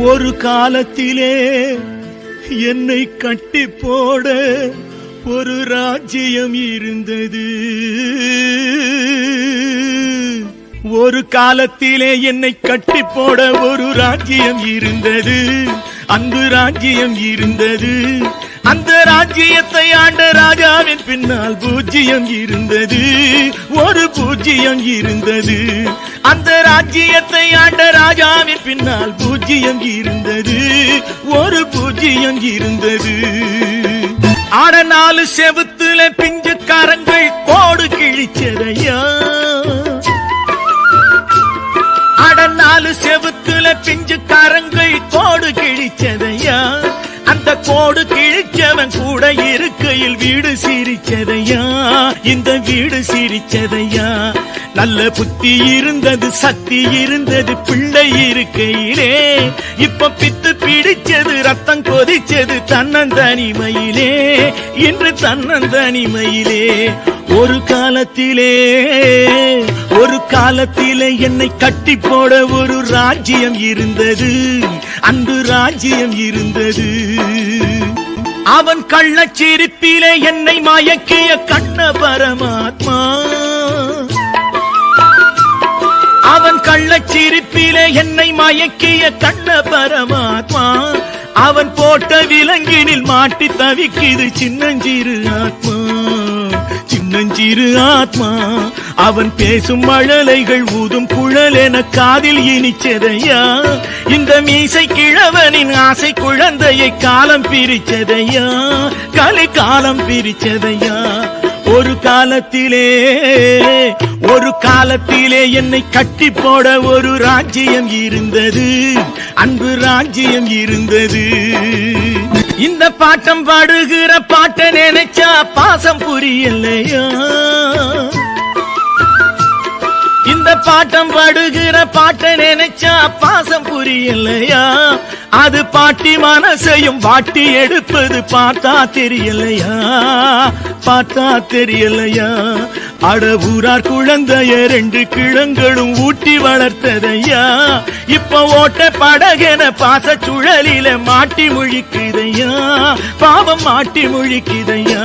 ஒரு காலத்திலே என்னை கட்டி போட ஒரு ராஜ்யம் இருந்தது. ஒரு காலத்திலே என்னை கட்டி போட ஒரு ராஜ்யம் இருந்தது. அன்பு ராஜ்யம் இருந்தது. அந்த ராஜ்யத்தை ஆண்ட ராஜாவின் பின்னால் பூஜ்ஜியம் இருந்தது. ஒரு பூஜ்ஜியம் இருந்தது. அந்த ராஜ்யத்தை ஆண்ட ராஜாவின் பின்னால் பூஜ்ஜியம் இருந்தது. ஒரு பூஜ்ஜியம் இருந்தது. ஆட நாலு செவுத்துல பிஞ்சு கோடு நாலு செவுத்துல பிஞ்சுக்காரங்கள் கோடு கிழிச்சதையா? அந்த கோடு கிழிச்சவன் கூட இருக்கையில் வீடு சிரிச்சதையா? இந்த வீடு சிரிச்சதையா? நல்ல புத்தி இருந்தது சக்தி இருந்தது பிள்ளை இருக்கையிலே. இப்ப பித்து பிடிச்சது ரத்தம் கொதிச்சது தன்னந்தனிமையிலே. இன்று தன்னந்தனிமையிலே. ஒரு காலத்திலே ஒரு காலத்திலே என்னை கட்டி போட ஒரு ராஜ்யம் இருந்தது. அன்று ராஜ்யம் இருந்தது. அவன் கள்ளச்சிரிப்பிலே என்னை மயக்கிய கண்ண பரமாத்மா. அவன் கள்ளச்சிரிப்பிலே என்னை மயக்கிய கண்ண பரமாத்மா. அவன் போட்ட விலங்கினில் மாட்டி தவிக்குது சின்னஞ்சிறு ஆத்மா. திரு ஆத்மா. அவன் பேசும் மழலைகள் ஊதும் குழல் என காதில் இனிச்சதையா? இந்த மீசை கிழவனின் ஆசை குழந்தையை காலம் பிரிச்சதையா? கலை காலம் பிரிச்சதையா? ஒரு காலத்திலே ஒரு காலத்திலே என்னை கட்டி போட ஒரு ராஜ்யம் இருந்தது. அன்பு ராஜ்யம் இருந்தது. இந்த பாட்டம் பாடுகிற பாட்ட நினைச்சா பாசம் புரியலையா? பாட்டம் பாடுகிற பாட்டை நினைச்சா பாசம் புரியலையா? அது பாட்டி மனசையும் வாட்டி எடுப்பது பார்த்தா தெரியலையா? பார்த்தா தெரியலையா? அடவுரார் குழந்தைய ரெண்டு கிழங்களும் ஊட்டி வளர்த்ததையா? இப்ப ஓட்ட படகென பாச சுழலில மாட்டி முழிக்குதையா? பாவம் மாட்டி முழிக்குதையா?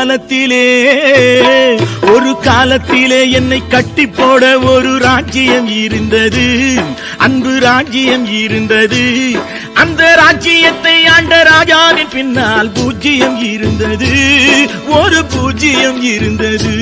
காலத்திலே ஒரு காலத்திலே என்னை கட்டி போட ஒரு ராஜ்யம் இருந்தது. அன்பு ராஜ்யம் இருந்தது. அந்த ராஜ்யத்தை ஆண்ட ராஜாவின் பின்னால் பூஜ்ஜியம் இருந்தது. ஒரு பூஜ்ஜியம் இருந்தது.